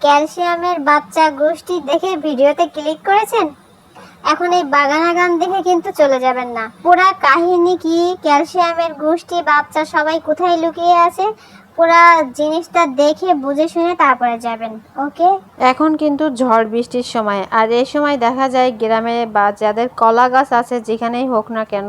ক্যালসিয়ামের বাচ্চা গোষ্ঠী দেখে ভিডিওতে ক্লিক করেছেন? এখন এই বাগানা গান দেখে কিন্তু চলে যাবেন না। পুরা কাহিনী কি, ক্যালসিয়ামের গোষ্ঠী, বাচ্চা সবাই কোথায় লুকিয়ে আছে, পুরা জিনিসটা দেখে, বুঝে শুনে তারপরে যাবেন, ওকে? এখন কিন্তু ঝড় বৃষ্টির সময়, আর এই সময় দেখা যায় গ্রামে বা যাদের কলা গাছ আছে, যেখানেই হোক না কেন,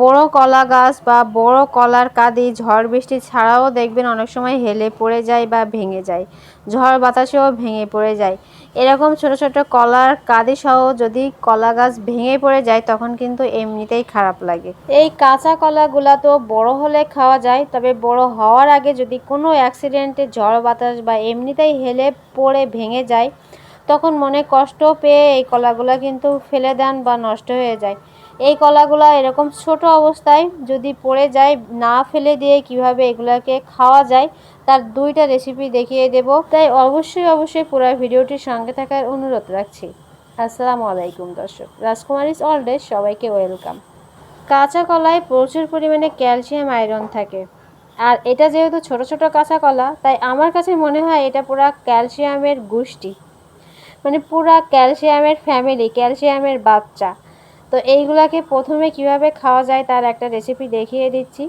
বড় কলা গাছ বা বড় কলার কাঁদি ঝড় বৃষ্টি ছাড়াও দেখবেন অনেক সময় হেলে পড়ে যায় বা ভেঙে যায়। ঝড় বাতাসেও ভেঙে পড়ে যায়। এরকম ছোট ছোট কলার কাঁদি সহ যদি কলা গাছ ভেঙে পড়ে যায়, তখন কিন্তু এমনিতেই খারাপ লাগে। এই কাঁচা কলাগুলা তো বড় হলে খাওয়া যায়, তবে বড় হওয়ার আগে যদি কোনো অ্যাক্সিডেন্টে ঝড় বাতাস বা এমনিতেই হেলে পড়ে ভেঙে যায়, তখন মনে কষ্ট পেয়ে এই কলাগুলা কিন্তু ফেলে দেন বা নষ্ট হয়ে যায়। এই কলাগুলা এরকম ছোট অবস্থায় যদি পড়ে যায়, না ফেলে দিয়ে কীভাবে এগুলাকে খাওয়া যায়, তার দুইটা রেসিপি দেখিয়ে দেব। তাই অবশ্যই অবশ্যই পুরো ভিডিওটির সঙ্গে থাকার অনুরোধ রাখছি। আসসালামু আলাইকুম দর্শক, রাজকুমারিস অল ডে সবাইকে ওয়েলকাম কাঁচা কলায় প্রচুর পরিমাণে ক্যালসিয়াম আয়রন থাকে। আর এটা যেহেতু ছোট ছোট কাঁচা কলা, তাই আমার কাছে মনে হয় এটা পুরা ক্যালসিয়ামের গোষ্ঠী। মানে পুরা ক্যালসিয়ামের ফ্যামিলি ক্যালসিয়ামের বাচ্চা। তো এইগুলাকে প্রথমে কীভাবে খাওয়া যায় তার একটা রেসিপি দেখিয়ে দিচ্ছি।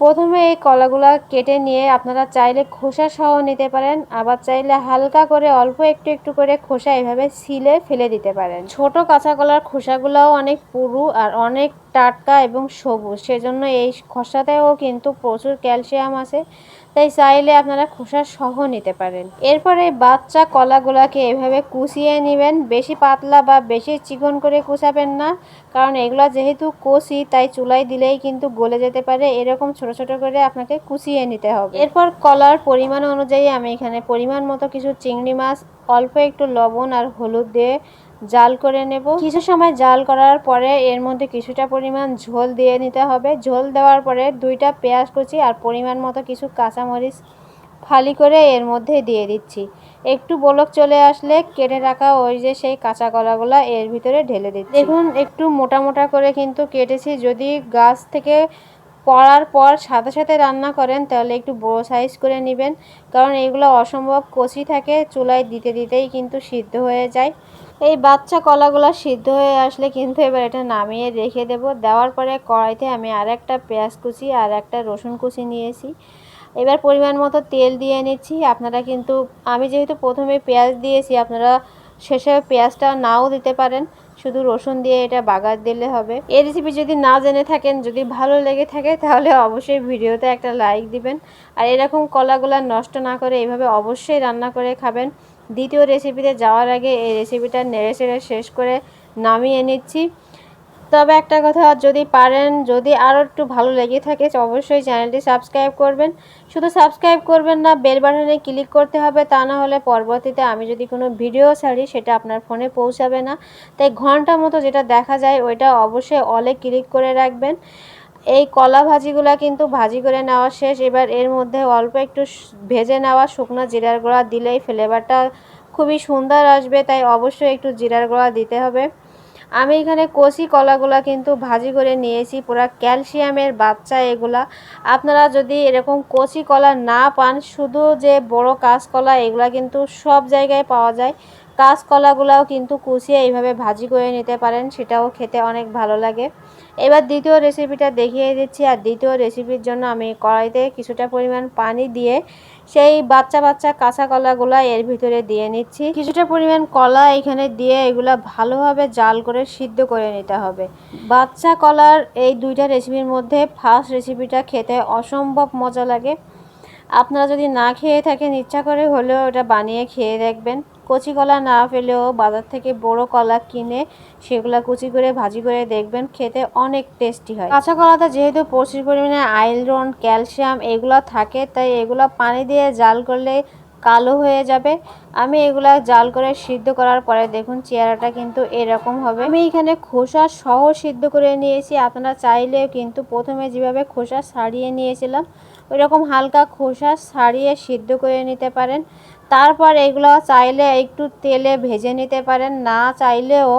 প্রথমে এই কলাগুলা কেটে নিয়ে আপনারা চাইলে খোসা সহ নিতে পারেন, আবার চাইলে হালকা করে অল্প একটু একটু করে খোসা এভাবে সিলে ফেলে দিতে পারেন। ছোট কাঁচা কলার খোসাগুলোও অনেক পুরু আর অনেক টাটকা এবং সবুজ, সেজন্য এই খোসাতেও কিন্তু প্রচুর ক্যালসিয়াম আছে। তাই চাইলে আপনারা খোসা সহ নিতে পারেন। এরপরে বাচ্চা কলাগুলাকে এভাবে কুচিয়ে নেবেন। বেশি পাতলা বা বেশি চিকন করে কুচাবেন না, কারণ এগুলো যেহেতু কষি তাই চুলায় দিলেই কিন্তু গলে যেতে পারে। এরকম ছোট ছোট করে আপনাকে কুচিয়ে নিতে হবে। এরপর কলার পরিমাণ অনুযায়ী আমি এখানে পরিমাণ মতো কিছু চিংড়ি মাছ, অল্প একটু লবণ আর হলুদ দিয়ে জাল করে নেব। কিছু সময় জাল করার পরে এর মধ্যে কিছুটা পরিমাণ ঝোল দিয়ে নিতে হবে। ঝোল দেওয়ার পরে দুইটা পেঁয়াজ কুচি আর পরিমাণ মতো কিছু কাঁচামরিচ ফালি করে এর মধ্যে দিয়ে দিচ্ছি। একটু বলক চলে আসলে কেটে রাখা ওই যে সেই কাঁচা কলাগুলো এর ভিতরে ঢেলে দিচ্ছি। দেখুন, একটু মোটা মোটা করে কিন্তু কেটেছি। যদি গাছ থেকে পড়ার পর সাথে সাথে রান্না করেন, তাহলে একটু বড় সাইজ করে নেবেন। কারণ এগুলো অসম্ভব কচি থাকে, চুলায় দিতে দিতেই কিন্তু সিদ্ধ হয়ে যায়। এই বাচ্চা কলাগুলো সিদ্ধ হয়ে আসলে কিন্তু এবার এটা নামিয়ে রেখে দেব। দেওয়ার পরে কড়াইতে আমি আর একটা পেঁয়াজ কুচি আর একটা রসুন কুচি নিয়েছি। এবার পরিমাণ মতো তেল দিয়ে নিচ্ছি। আপনারা কিন্তু, আমি যেহেতু প্রথমে পেঁয়াজ দিয়েছি, আপনারা শেষে পেঁয়াজটা নাও দিতে পারেন। শুধু রসুন দিয়ে এটা বাগার দিলে হবে। এই রেসিপি যদি না জেনে থাকেন, যদি ভালো লেগে থাকে, তাহলে অবশ্যই ভিডিওতে একটা লাইক দিবেন। আর এরকম কলাগুলা নষ্ট না করে এইভাবে অবশ্যই রান্না করে খাবেন। দ্বিতীয় রেসিপিতে যাওয়ার আগে এই রেসিপিটা নেড়ে চেড়ে শেষ করে নামিয়ে নিচ্ছি। তবে একটা কথা, যদি পারেন, যদি আরও একটু ভালো লেগে থাকে অবশ্যই চ্যানেলটি সাবস্ক্রাইব করবেন। শুধু সাবস্ক্রাইব করবেন না বেল বাটনে ক্লিক করতে হবে, তা না হলে পরবর্তীতে আমি যদি কোনো ভিডিও ছাড়ি, সেটা আপনার ফোনে পৌঁছাবে না। তাই ঘণ্টা মতো যেটা দেখা যায়, ওইটা অবশ্যই অলে ক্লিক করে রাখবেন। এই কলা ভাজিগুলা কিন্তু ভাজি করে নেওয়া শেষ। এবার এর মধ্যে অল্প একটু ভেজে নেওয়া শুকনো জিরার গুঁড়া দিলেই ফ্লেভারটা খুবই সুন্দর আসবে, তাই অবশ্যই একটু জিরার গুঁড়া দিতে হবে। আমি এখানে কচি কলাগুলা কিন্তু ভাজি করে নিয়েছি, পুরা ক্যালসিয়ামের বাচ্চা এগুলা। আপনারা যদি এরকম কচি কলা না পান, শুধু যে বড় কাঁচকলা এগুলা কিন্তু সব জায়গায় পাওয়া যায়। কাঁচকলাগুলাও কিন্তু কুচিয়ে এইভাবে ভাজি করে নিতে পারেন, সেটাও খেতে অনেক ভালো লাগে। এবার দ্বিতীয় রেসিপিটা দেখিয়ে দিচ্ছি, আর দ্বিতীয় রেসিপির জন্য আমি কড়াইতে কিছুটা পরিমাণ পানি দিয়ে সেই বাচ্চা বাচ্চা কাঁচা কলাগুলা এর ভিতরে দিয়ে নিচ্ছি। কিছুটা পরিমাণ কলা এখানে দিয়ে এগুলা ভালোভাবে জাল করে সিদ্ধ করে নিতে হবে। বাচ্চা কলার এই দুইটা রেসিপির মধ্যে ফার্স্ট রেসিপিটা খেতে অসম্ভব মজা লাগে। আপনারা যদি না খেয়ে থাকেন, ইচ্ছা করে হলেও ওটা বানিয়ে খেয়ে দেখবেন। কচি কলা না পেলেও বাজার থেকে বড় কলা কিনে সেগুলা কুচি করে, ভাজি করে দেখবেন, খেতে অনেক টেস্টি হয়। কাঁচা কলাতে যেহেতু প্রচুর পরিমাণে আয়রন ক্যালসিয়াম এগুলো থাকে, তাই এগুলো পানি দিয়ে জাল করলে কালো হয়ে যাবে। আমি এগুলা জাল করে সিদ্ধ করার পরে দেখুন চেহারাটা কিন্তু এরকম হবে। আমি এখানে খোসা সহ সিদ্ধ করে নিয়েছি, আপনারা চাইলেও কিন্তু প্রথমে যেভাবে খোসা ছাড়িয়ে নিয়েছিলাম, ওইরকম হালকা খোসা ছাড়িয়ে সিদ্ধ করে নিতে পারেন। তারপর এগুলো চাইলে একটু তেলে ভেজে নিতে পারেন। না চাইলেও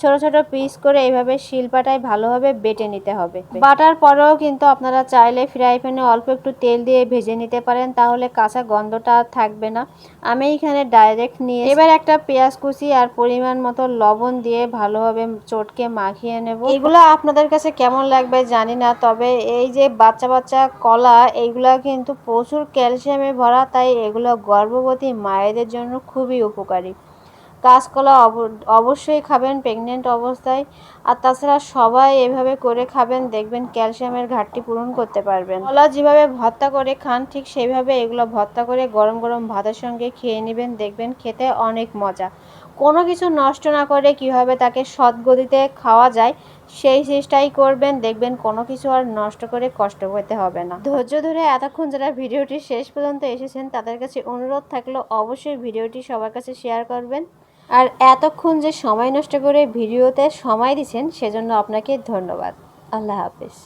ছোট ছোট পিস করে এইভাবে শিলপাটায় ভালোভাবে বেটে নিতে হবে। বাটার পরেও কিন্তু আপনারা চাইলে ফ্রাই প্যানে অল্প একটু তেল দিয়ে ভেজে নিতে পারেন, তাহলে কাঁচা গন্ধটা থাকবে না। আমি এখানে ডাইরেক্ট নিয়ে এবার একটা পেঁয়াজ কুচি আর পরিমাণ মতো লবণ দিয়ে ভালোভাবে চটকে মাখিয়ে নেব। এগুলো আপনাদের কাছে কেমন লাগবে জানি না, তবে এই যে বাচ্চা বাচ্চা কলা এইগুলো কিন্তু প্রচুর ক্যালসিয়ামে ভরা, তাই এগুলো গর্ভবতী মায়েদের জন্য খুবই উপকারী। কাঁচকলা অবশ্যই খাবেন প্রেগনেন্ট অবস্থায়। আর তাছাড়া সবাই এভাবে করে খাবেন, দেখবেন ক্যালসিয়ামের ঘাটতি পূরণ করতে পারবেন। কলা যেভাবে ভর্তা করে খান, ঠিক সেইভাবে এগুলো ভর্তা করে গরম গরম ভাতের সঙ্গে খেয়ে নেবেন, দেখবেন খেতে অনেক মজা। কোনো কিছু নষ্ট না করে কীভাবে তাকে সদ্গতিতে খাওয়া যায়, সেই চেষ্টাই করবেন, দেখবেন কোনো কিছু আর নষ্ট করে কষ্ট করতে হবে না। ধৈর্য ধরে এতক্ষণ যারা ভিডিওটি শেষ পর্যন্ত এসেছেন, তাদের কাছে অনুরোধ থাকল অবশ্যই ভিডিওটি সবার কাছে শেয়ার করবেন। আর এতক্ষণ যে সময় নষ্ট করে ভিডিওতে সময় দিচ্ছেন, সেজন্য আপনাকে ধন্যবাদ। আল্লাহ হাফেজ।